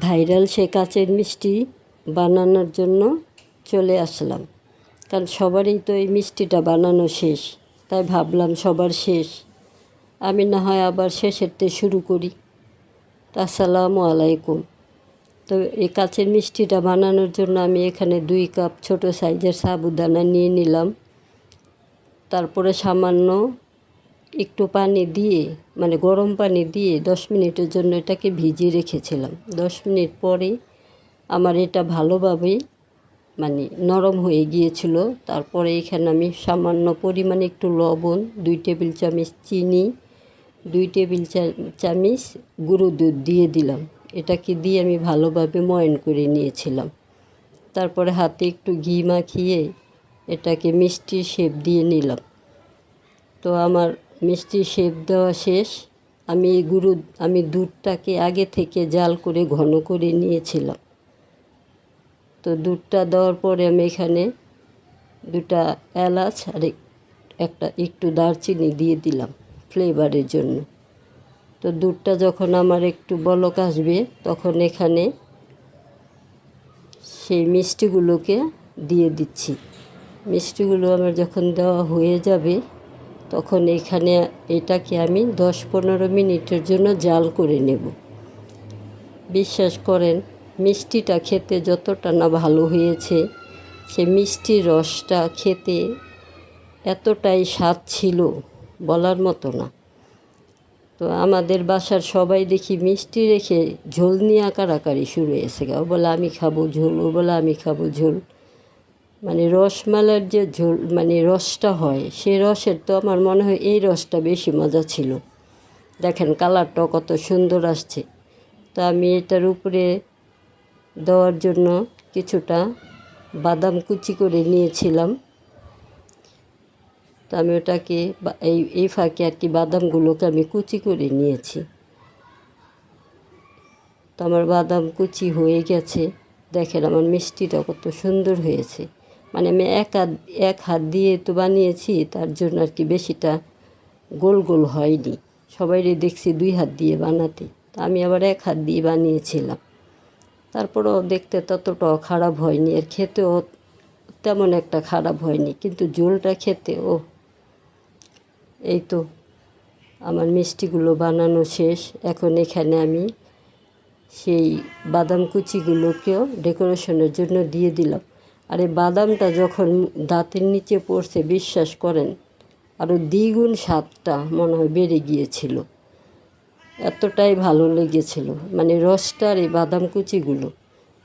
Viral সে কাচের মিষ্টি বানানোর জন্য চলে আসলাম। কারণ সবারই তো এই মিষ্টিটা বানানো শেষ, তাই ভাবলাম সবার শেষ। আমি না হয় আবার শেষেরতে শুরু করি। আসসালামু আলাইকুম। তো এই কাচের মিষ্টিটা বানানোর জন্য আমি এখানে দুই কাপ ছোট সাইজের সাবুদানা নিয়ে নিলাম। তারপরে সামান্য একটু পানি দিয়ে মানে গরম পানি দিয়ে দশ মিনিটের জন্য এটাকে ভিজিয়ে রেখেছিলাম। দশ মিনিট পরে আমার এটা ভালোভাবেই মানে নরম হয়ে গিয়েছিল। তারপরে এখানে আমি সামান্য পরিমাণে একটু লবণ, দুই টেবিল চামচ চিনি, দুই টেবিল চামচ গুঁড়ো দুধ দিয়ে দিলাম। এটাকে দিয়ে আমি ভালোভাবে ময়ন করে নিয়েছিলাম। তারপরে হাতে একটু ঘি মাখিয়ে এটাকে মিষ্টি শেপ দিয়ে নিলাম। তো আমার মিষ্টি শেপ দেওয়া শেষ। আমি গুঁড়ো আমি দুধটাকে আগে থেকে জাল করে ঘন করে নিয়েছিলাম। তো দুধটা দেওয়ার পরে আমি এখানে দুটা এলাচ আর একটা একটু দারচিনি দিয়ে দিলাম ফ্লেভারের জন্য। তো দুধটা যখন আমার একটু বলক আসবে, তখন এখানে সেই মিষ্টিগুলোকে দিয়ে দিচ্ছি। মিষ্টিগুলো আমার যখন দেওয়া হয়ে যাবে তখন এখানে এটাকে আমি দশ পনেরো মিনিটের জন্য জাল করে নেব। বিশ্বাস করেন, মিষ্টিটা খেতে যতটা না ভালো হয়েছে, সে মিষ্টির রসটা খেতে এতটাই স্বাদ ছিল বলার মতো না। তো আমাদের বাসার সবাই দেখি মিষ্টি রেখে ঝোল নিয়ে আকারাকারি শুরু হয়েছে। ও বলে, আমি খাব ঝোল, ও বলে, আমি খাব ঝোল। মানে রসমালার যে ঝোল মানে রসটা হয়, সে রসের তো আমার মনে হয় এই রসটা বেশি মজা ছিল। দেখেন কালারটাও কত সুন্দর আসছে। তো আমি এটার উপরে দেওয়ার জন্য কিছুটা বাদাম কুচি করে নিয়েছিলাম। তো আমি ওটাকে এই এই ফাঁকে আর কি বাদামগুলোকে আমি কুচি করে নিয়েছি। তো আমার বাদাম কুচি হয়ে গেছে। দেখেন আমার মিষ্টিটা কত সুন্দর হয়েছে। মানে আমি এক হাত এক হাত দিয়ে তো বানিয়েছি, তার জন্য আর কি বেশিটা গোল গোল হয়নি। সবাইরে দেখছি দুই হাত দিয়ে বানাতে। তা আমি আবার এক হাত দিয়ে বানিয়েছিলাম। তারপরেও দেখতে ততটাও খারাপ হয়নি। আর খেতেও তেমন একটা খারাপ হয়নি, কিন্তু ঝোলটা খেতে ও এই তো আমার মিষ্টিগুলো বানানো শেষ। এখন এখানে আমি সেই বাদাম কুচিগুলোকেও ডেকোরেশনের জন্য দিয়ে দিলাম। আর এই বাদামটা যখন দাঁতের নিচে পড়ছে, বিশ্বাস করেন আরও দ্বিগুণ স্বাদটা মনে হয় বেড়ে গিয়েছিল। এতটাই ভালো লেগেছিল। মানে রসটা আর এই বাদাম কুচিগুলো,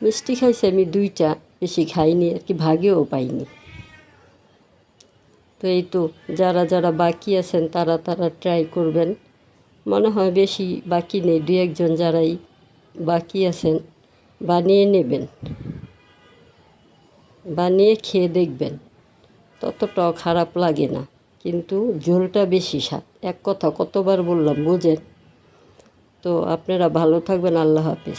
মিষ্টি খাইছি আমি দুইটা বেশি খাইনি, আর কি ভাগেও পাইনি। তো এই তো যারা যারা বাকি আছেন, তারা তারা ট্রাই করবেন। মনে হয় বেশি বাকি নেই দু একজন যারাই বাকি আছেন, বানিয়ে নেবেন। বানিয়ে খেয়ে দেখবেন। ততটাও খারাপ লাগে না। কিন্তু ঝোলটা বেশি স্বাদ। এক কথা কতবার বললাম, বোঝেন? তো আপনারা ভালো থাকবেন, আল্লাহ হাফিজ।